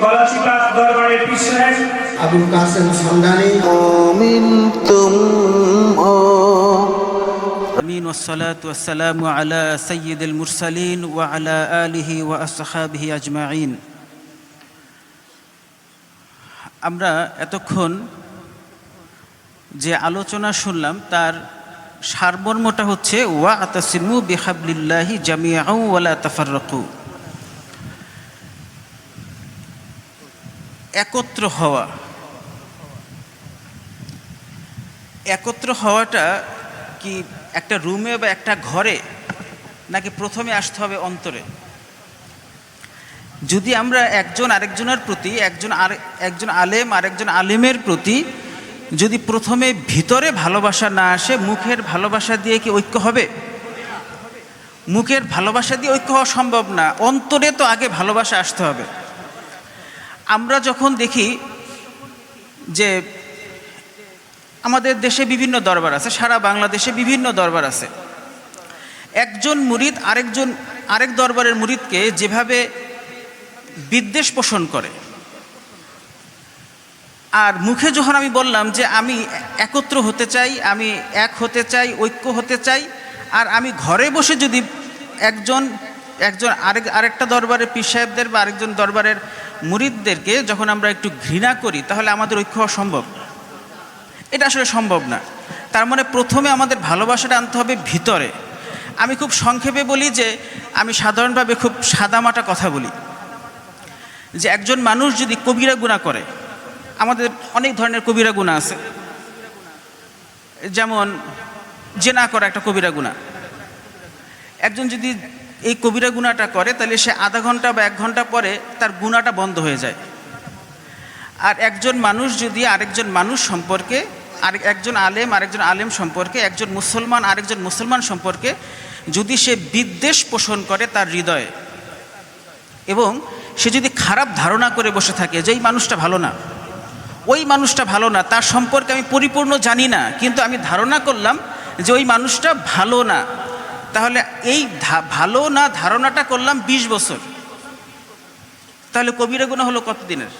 গলাচিপাত দরবারের পীর সাহেব আবুল কাসেম সন্ধানী أمنتم امين والصلاه والسلام على سيد المرسلين وعلى اله واصحابه اجمعين আমরা এতক্ষণ যে আলোচনা শুনলাম তার সারমর্মটা হচ্ছে ওয়া আতাসিমু বিহাবলিল্লাহি জামিয়াউ ওয়ালা তাফাররাকু একত্র হওয়া। একত্র হওয়াটা কি একটা রুমে বা একটা ঘরে, নাকি প্রথমে আসতে হবে অন্তরে? যদি আমরা একজন আরেকজনের প্রতি, একজন আর, একজন আলেম, আরেকজন আলেমের প্রতি যদি প্রথমে ভিতরে ভালোবাসা না আসে, মুখের ভালোবাসা দিয়ে কি ঐক্য হবে? মুখের ভালোবাসা দিয়ে ঐক্য হওয়া সম্ভব না। অন্তরে তো আগে ভালোবাসা আসতে হবে। আমরা যখন দেখি যে আমাদের দেশে বিভিন্ন দরবার আছে, সারা বাংলাদেশে বিভিন্ন দরবার আছে। একজন মুরিদ আরেকজন, আরেক দরবারের মুরিদকে যেভাবে বিদ্বেষ পোষণ করে, আর মুখে যখন আমি বললাম যে আমি একত্র হতে চাই, আমি এক হতে চাই, ঐক্য হতে চাই, আর আমি ঘরে বসে যদি একজন একজন আরেক, আরেকটা দরবারের পীর সাহেবদের বা আরেকজন দরবারের মুরিদদেরকে যখন আমরা একটু ঘৃণা করি, তাহলে আমাদের ঐক্য হওয়া সম্ভব। এটা আসলে সম্ভব না। তার মানে প্রথমে আমাদের ভালোবাসাটা আনতে হবে ভিতরে। আমি খুব সংক্ষেপে বলি যে, আমি সাধারণভাবে খুব সাদামাটা কথা বলি। যে একজন মানুষ যদি কবিরা গুণা করে, আমাদের অনেক ধরনের কবিরা গুণা আছে। যেমন, জেনা করা একটা কবিরা গুণা একজন যদি এই কবিরা গুণাটা করে, তাহলে সে আধা ঘণ্টা বা এক ঘণ্টা পরে তার গুণাটা বন্ধ হয়ে যায়। আর একজন মানুষ যদি আরেকজন মানুষ সম্পর্কে আরেক একজন আলেম, আরেকজন আলেম সম্পর্কে, একজন মুসলমান, আরেকজন মুসলমান সম্পর্কে যদি সে বিদ্বেষ পোষণ করে তার হৃদয়ে এবং সে যদি খারাপ ধারণা করে বসে থাকে যে এই মানুষটা ভালো না, ওই মানুষটা ভালো না, তার সম্পর্কে আমি পরিপূর্ণ জানি না, কিন্তু আমি ধারণা করলাম যে ওই মানুষটা ভালো না। তাহলে এই ভালো না ধারণাটা করলাম ২০ বছর। তাহলে কবিরা গুণা হলো কতদিনের?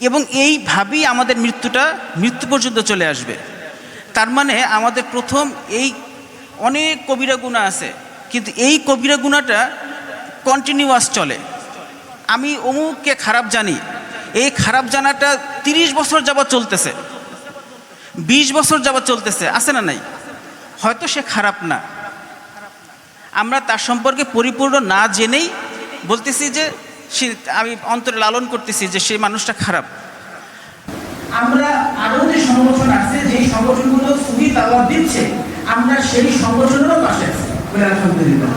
এবং এইভাবেই আমাদের মৃত্যুটা, মৃত্যু পর্যন্ত চলে আসবে। তার মানে আমাদের প্রথম এই অনেক কবিরা গুণা আছে, কিন্তু এই কবিরা গুণাটা কন্টিনিউয়াস চলে। আমি অমুককে খারাপ জানি, এই খারাপ জানাটা তিরিশ বছর যাবৎ চলতেছে। বিশ বছর যাবৎ চলতেছে, আছে না নাই? হয়তো সে খারাপ না। আমরা তার সম্পর্কে পরিপূর্ণ না জেনেই বলতেছি যে সে, আমি অন্তরে লালন করতেছি যে সেই মানুষটা খারাপ। আমরা আরও যে সংগঠন আছে যে সংগঠনগুলো সুবি দাওয়াত দিচ্ছে, আমরা সেই সংগঠনেরও পাশে আছি। আলহামদুলিল্লাহ।